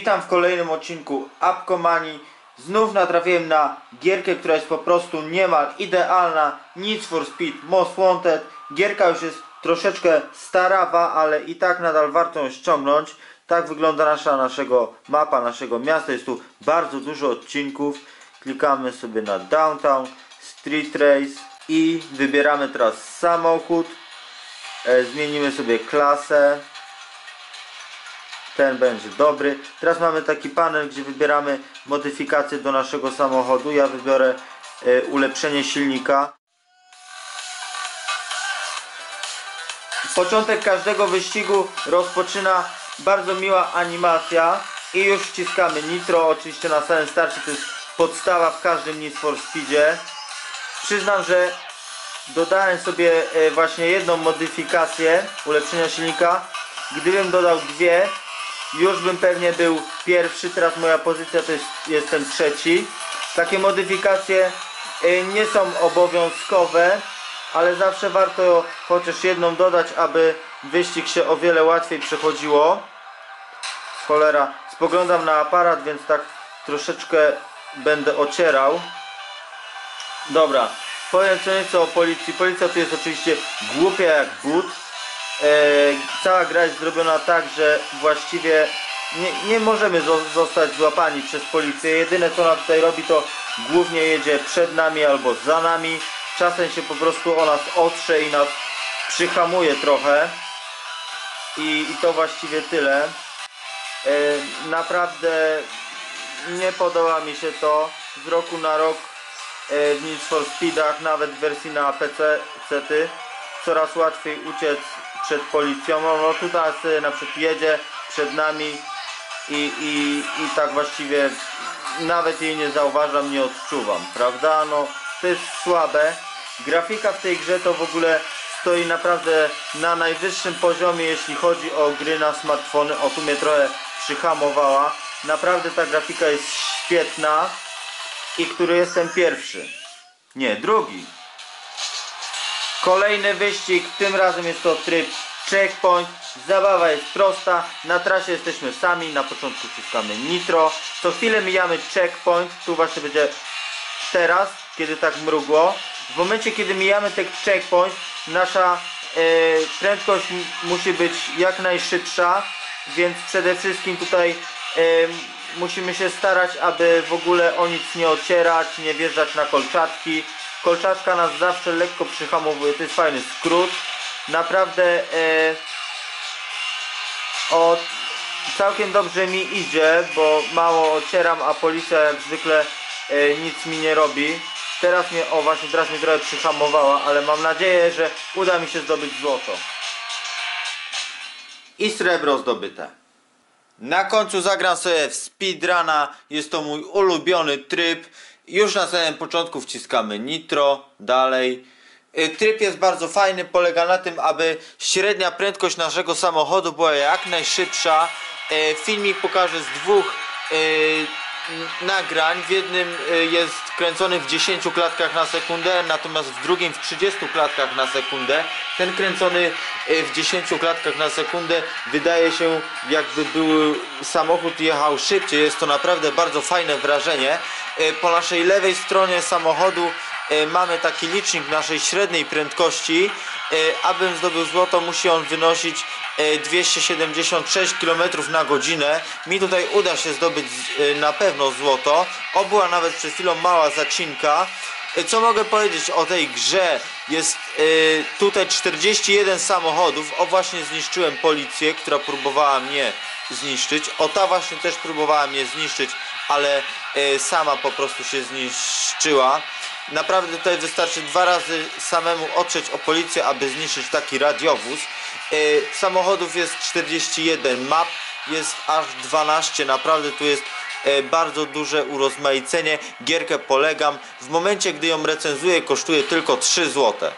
Witam w kolejnym odcinku Apkomanii. Znów natrafiłem na gierkę, która jest po prostu niemal idealna. Need for Speed Most Wanted. Gierka już jest troszeczkę starawa, ale i tak nadal warto ją ściągnąć. Tak wygląda nasza naszego mapa, naszego miasta. Jest tu bardzo dużo odcinków. Klikamy sobie na Downtown, Street Race i wybieramy teraz samochód. E, zmienimy sobie klasę ten będzie dobry. Teraz mamy taki panel, gdzie wybieramy modyfikacje do naszego samochodu. Ja wybiorę e, ulepszenie silnika. Początek każdego wyścigu rozpoczyna bardzo miła animacja i już wciskamy nitro, oczywiście na samym starcie to jest podstawa w każdym Need for Speedzie. Przyznam, że dodałem sobie e, właśnie jedną modyfikację ulepszenia silnika. Gdybym dodał dwie, już bym pewnie był pierwszy, teraz moja pozycja to jest, jestem trzeci. Takie modyfikacje y, nie są obowiązkowe, ale zawsze warto chociaż jedną dodać, aby wyścig się o wiele łatwiej przechodziło. Cholera, spoglądam na aparat, więc tak troszeczkę będę ocierał. Dobra, powiem co nieco o policji. Policja tu jest oczywiście głupia jak but. E, cała gra jest zrobiona tak, że właściwie nie, nie możemy zo- zostać złapani przez policję. Jedyne co ona tutaj robi to głównie jedzie przed nami albo za nami. Czasem się po prostu o nas otrze i nas przyhamuje trochę. I, i to właściwie tyle. E, naprawdę nie podoba mi się to. Z roku na rok e, w Need for Speedach, nawet w wersji na PC, cety, coraz łatwiej uciec przed policją. No, no na przykład jedzie przed nami i, i, i tak właściwie nawet jej nie zauważam, nie odczuwam, prawda? No to jest słabe. Grafika w tej grze to w ogóle stoi naprawdę na najwyższym poziomie, jeśli chodzi o gry na smartfony. O tu mnie trochę przyhamowała. Naprawdę ta grafika jest świetna i który jestem pierwszy. Nie, drugi. Kolejny wyścig, tym razem jest to tryb checkpoint. Zabawa jest prosta, na trasie jesteśmy sami, na początku wciskamy nitro. Co chwilę mijamy checkpoint, tu właśnie będzie teraz, kiedy tak mrugło. W momencie, kiedy mijamy ten checkpoint, nasza e, prędkość musi być jak najszybsza, więc przede wszystkim tutaj e, musimy się starać, aby w ogóle o nic nie ocierać, nie wjeżdżać na kolczatki. Kolczatka nas zawsze lekko przyhamowuje, to jest fajny skrót. Naprawdę e, o, całkiem dobrze mi idzie, bo mało ocieram, a policja jak zwykle e, nic mi nie robi. Teraz mnie, o właśnie teraz mnie trochę przyhamowała, ale mam nadzieję, że uda mi się zdobyć złoto. I srebro zdobyte. Na końcu zagram sobie w speedruna, jest to mój ulubiony tryb. Już na samym początku wciskamy nitro, dalej. Y, Tryb jest bardzo fajny, polega na tym, aby średnia prędkość naszego samochodu była jak najszybsza. Y, Filmik pokażę z dwóch y, nagrań. W jednym jest kręcony w 10 klatkach na sekundę, natomiast w drugim w 30 klatkach na sekundę. Ten kręcony w 10 klatkach na sekundę wydaje się jakby był samochód jechał szybciej. Jest to naprawdę bardzo fajne wrażenie. Y, Po naszej lewej stronie samochodu y, mamy taki licznik naszej średniej prędkości. Y, Abym zdobył złoto musi on wynosić y, 276 km na godzinę. Mi tutaj uda się zdobyć na pewno złoto. O była nawet przed chwilą mała zacinka. Co mogę powiedzieć o tej grze? Jest tutaj 41 samochodów. O właśnie zniszczyłem policję, która próbowała mnie zniszczyć. O ta właśnie też próbowała mnie zniszczyć, ale y, sama po prostu się zniszczyła. Naprawdę tutaj wystarczy dwa razy samemu otrzeć o policję, aby zniszczyć taki radiowóz. Y, samochodów jest 41, map jest aż 12. Naprawdę tu jest e, bardzo duże urozmaicenie. Gierkę polegam. W momencie, gdy ją recenzuję, kosztuje tylko 3 złote.